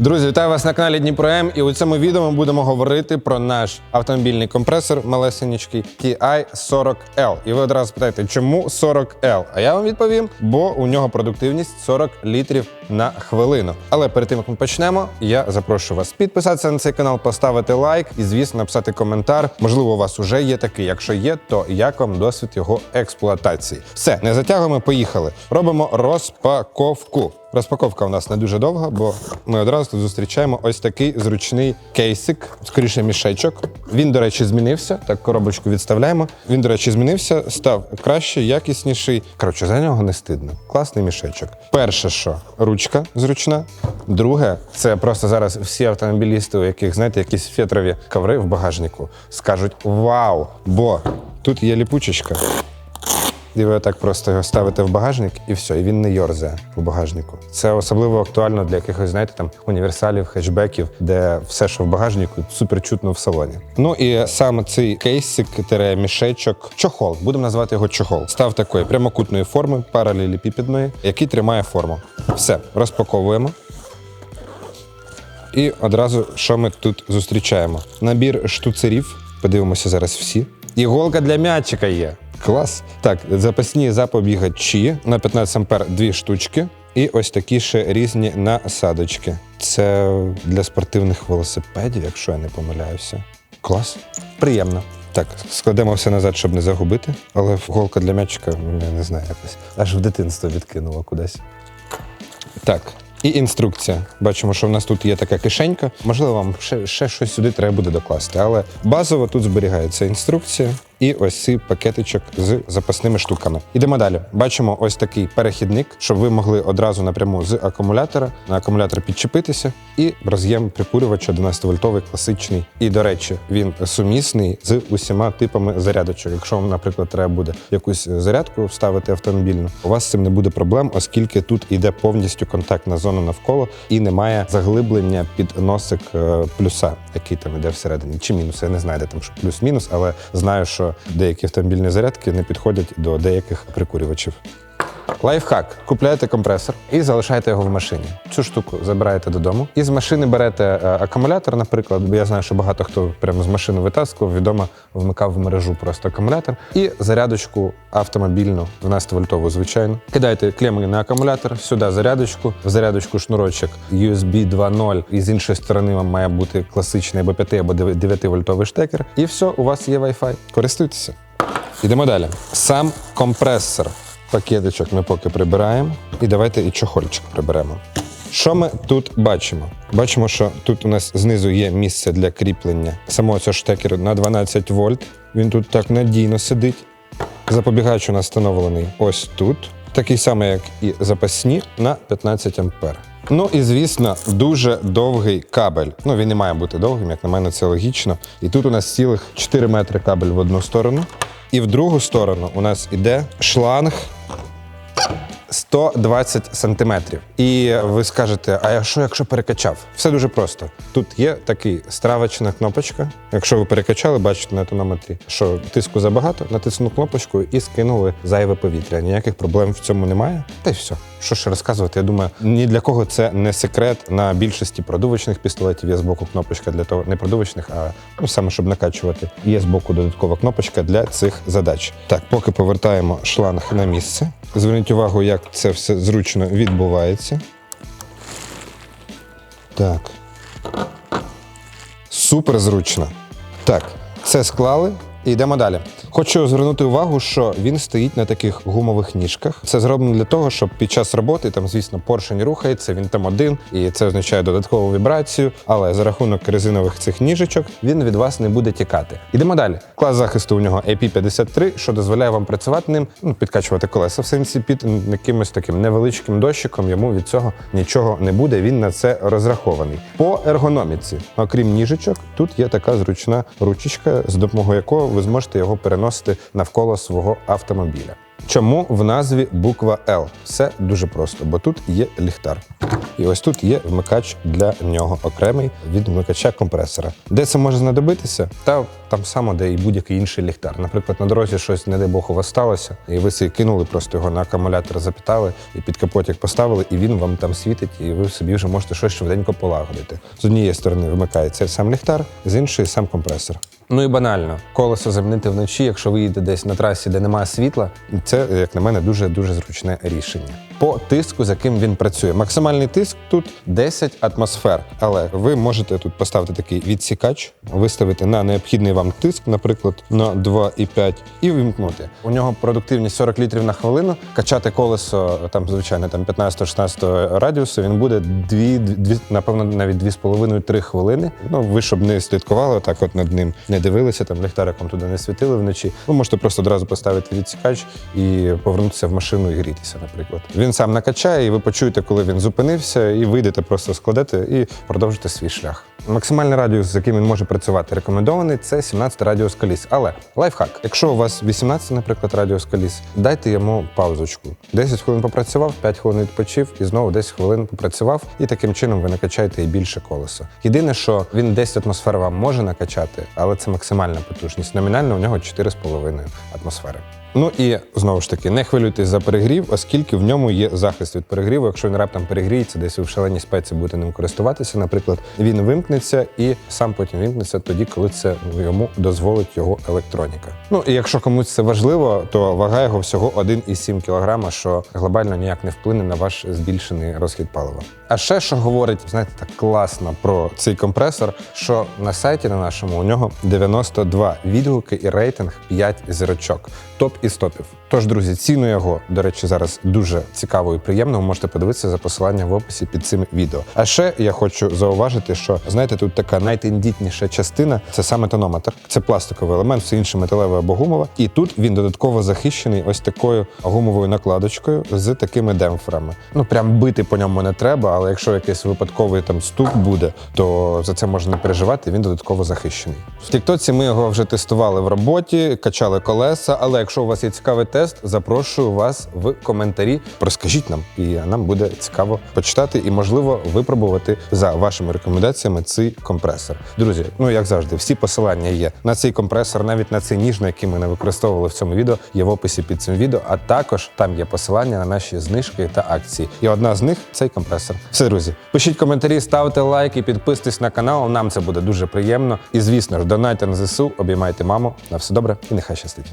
Друзі, вітаю вас на каналі Дніпро М. І у цьому відео ми будемо говорити про наш автомобільний компресор малесенький TI 40L. І ви одразу питаєте, чому 40L? А я вам відповім, бо у нього продуктивність 40 літрів на хвилину. Але перед тим як ми почнемо, я запрошую вас підписатися на цей канал, поставити лайк і, звісно, написати коментар. Можливо, у вас уже є такий. Якщо є, то як вам досвід його експлуатації? Все, не затягуємо, поїхали. Робимо розпаковку. Розпаковка у нас не дуже довга, бо ми одразу зустрічаємо ось такий зручний кейсик, скоріше мішечок. Він, до речі, змінився. Так, коробочку відставляємо. Він, до речі, змінився, став краще, якісніший. Коротше, за нього не стидно. Класний мішечок. Перше, що ручка зручна. Друге, це просто зараз всі автомобілісти, у яких знаєте, якісь фетрові коври в багажнику, скажуть вау! Бо тут є ліпучечка. І ви так просто його ставите в багажник, і все, і він не йорзає у багажнику. Це особливо актуально для якихось, знаєте, там універсалів, хетчбеків, де все, що в багажнику, супер чутно в салоні. Ну і саме цей кейсик, тире мішечок, чохол, будемо називати його чохол. Став такої прямокутної форми, паралелепіпідної, який тримає форму. Все, розпаковуємо. І одразу, що ми тут зустрічаємо? Набір штуцерів. Подивимося зараз всі. Іголка для м'ячика є. Клас. Так, запасні запобігачі на 15 ампер дві штучки. І ось такі ще різні насадочки. Це для спортивних велосипедів, якщо я не помиляюся. Клас. Приємно. Так, складемо все назад, щоб не загубити. Але голка для м'ячика, я не знаю, якось. Аж в дитинство відкинуло кудись. Так, і інструкція. Бачимо, що в нас тут є така кишенька. Можливо, вам ще, ще щось сюди треба буде докласти. Але базово тут зберігається інструкція і ось цей пакетичок з запасними штуками. Ідемо далі. Бачимо ось такий перехідник, щоб ви могли одразу напряму з акумулятора на акумулятор підчепитися, і роз'єм прикурювача 12-вольтовий класичний. І, до речі, він сумісний з усіма типами зарядочок. Якщо вам, наприклад, треба буде якусь зарядку вставити автомобільну, у вас з цим не буде проблем, оскільки тут іде повністю контактна зона навколо і немає заглиблення під носик е, плюса, який там іде всередині, чи мінус. Я не знаю, де там що плюс-мінус, але знаю, що деякі автомобільні зарядки не підходять до деяких прикурювачів. Лайфхак. Купляєте компресор і залишаєте його в машині. Цю штуку забираєте додому. І з машини берете е, акумулятор, наприклад, бо я знаю, що багато хто прямо з машини витаскував, відомо вмикав в мережу просто акумулятор. І зарядочку автомобільну, 12-вольтову, звичайно. Кидаєте клеми на акумулятор, сюди зарядочку, в зарядочку шнурочок USB 2.0, і з іншої сторони вам має бути класичний або 5 або 9 вольтовий штекер. І все, у вас є Wi-Fi. Користуйтеся. Йдемо далі. Сам компресор. Пакетичок ми поки прибираємо. І давайте і чохольчик приберемо. Що ми тут бачимо? Бачимо, що тут у нас знизу є місце для кріплення самого цього штекеру на 12 вольт. Він тут так надійно сидить. Запобігач у нас встановлений ось тут. Такий самий, як і запасні, на 15 ампер. Ну і звісно, дуже довгий кабель. Ну він не має бути довгим, як на мене, це логічно. І тут у нас цілих 4 метри кабель в одну сторону. І в другу сторону у нас іде шланг 120 сантиметрів. І ви скажете, а що, якщо перекачав? Все дуже просто. Тут є такий стравочна кнопочка. Якщо ви перекачали, бачите на тонометрі, що тиску забагато, натиснули кнопочку і скинули зайве повітря. Ніяких проблем в цьому немає. Та й все. Що ще розказувати? Я думаю, ні для кого це не секрет. На більшості продувочних пістолетів є збоку кнопочка для того, не продувочних, а ну саме щоб накачувати. Є збоку додаткова кнопочка для цих задач. Так, поки повертаємо шланг на місце. Зверніть увагу, як це все зручно відбувається. Так. Супер зручно. Так, це склали. І йдемо далі. Хочу звернути увагу, що він стоїть на таких гумових ніжках. Це зроблено для того, щоб під час роботи там, звісно, поршень рухається, він там один, і це означає додаткову вібрацію. Але за рахунок резинових цих ніжечок він від вас не буде тікати. Йдемо далі. Клас захисту у нього AP53, що дозволяє вам працювати ним, ну підкачувати колеса в сенсі під якимось таким невеличким дощиком. Йому від цього нічого не буде. Він на це розрахований. По ергономіці, окрім ніжечок, тут є така зручна ручечка, з допомогою якого ви зможете його переносити навколо свого автомобіля. Чому в назві буква L? Все дуже просто, бо тут є ліхтар. І ось тут є вмикач для нього окремий від вмикача компресора. Де це може знадобитися? Та там само, де і будь-який інший ліхтар. Наприклад, на дорозі щось, не дай Бог, у вас сталося, і ви собі кинули, просто його на акумулятор запитали і під капотик поставили, і він вам там світить, і ви собі вже можете щось швиденько полагодити. З однієї сторони вмикається сам ліхтар, з іншої сам компресор. Ну і банально, колесо замінити вночі, якщо ви їдете десь на трасі, де немає світла, це, як на мене, дуже дуже зручне рішення. По тиску, з яким він працює. Максимальний тиск тут 10 атмосфер. Але ви можете тут поставити такий відсікач, виставити на необхідний вам тиск, наприклад, на 2,5, і вимкнути. У нього продуктивність 40 літрів на хвилину. Качати колесо там, звичайно, там 15-16 радіусу. Він буде 2, 2, напевно, навіть 2,5-3 хвилини. Ну, ви щоб не слідкували так, от над ним не дивилися, там ліхтариком туди не світили вночі. Ви можете просто одразу поставити відсікач і повернутися в машину і грітися, наприклад. Він сам накачає, і ви почуєте, коли він зупинився, і вийдете, просто складете і продовжите свій шлях. Максимальний радіус, з яким він може працювати, рекомендований це 17 радіус коліс. Але лайфхак, якщо у вас 18, наприклад, радіус коліс, дайте йому паузочку. 10 хвилин попрацював, 5 хвилин відпочив і знову 10 хвилин попрацював, і таким чином ви накачаєте і більше колесо. Єдине, що він 10 атмосфер вам може накачати, але це максимальна потужність. Номінально у нього 4,5 атмосфери. Ну і знову ж таки, не хвилюйтесь за перегрів, оскільки в ньому є захист від перегріву. Якщо він раптом перегріється, десь ви в шаленій спеці будете ним користуватися, наприклад, він вимкнеться і сам потім вимкнеться тоді, коли це йому дозволить його електроніка. Ну і якщо комусь це важливо, то вага його всього 1,7 кг, що глобально ніяк не вплине на ваш збільшений розхід палива. А ще що говорить, знаєте, так класно про цей компресор, що на сайті на нашому у нього 92 відгуки і рейтинг 5 зірочок. Топ із топів. Тож, друзі, ціну його, до речі, зараз дуже цікаво і приємно. Ви можете подивитися за посиланням в описі під цим відео. А ще я хочу зауважити, що знаєте, тут така найтендітніша частина це саме тонометр. Це пластиковий елемент, все інше металеве або гумове. І тут він додатково захищений ось такою гумовою накладочкою з такими демпферами. Ну прям бити по ньому не треба, але якщо якийсь випадковий там стук буде, то за це можна не переживати. Він додатково захищений. В Тіктоці ми його вже тестували в роботі, качали колеса. Але якщо у вас є цікавий тест, запрошую вас в коментарі. Розкажіть нам, і нам буде цікаво почитати і, можливо, випробувати за вашими рекомендаціями цей компресор. Друзі, ну як завжди, всі посилання є на цей компресор, навіть на цей ніж, який ми не використовували в цьому відео, є в описі під цим відео. А також там є посилання на наші знижки та акції. І одна з них цей компресор. Все, друзі, пишіть коментарі, ставте лайки, підписуйтесь на канал. Нам це буде дуже приємно. І звісно ж, донайте на ЗСУ, обіймайте маму. На все добре і нехай щастить.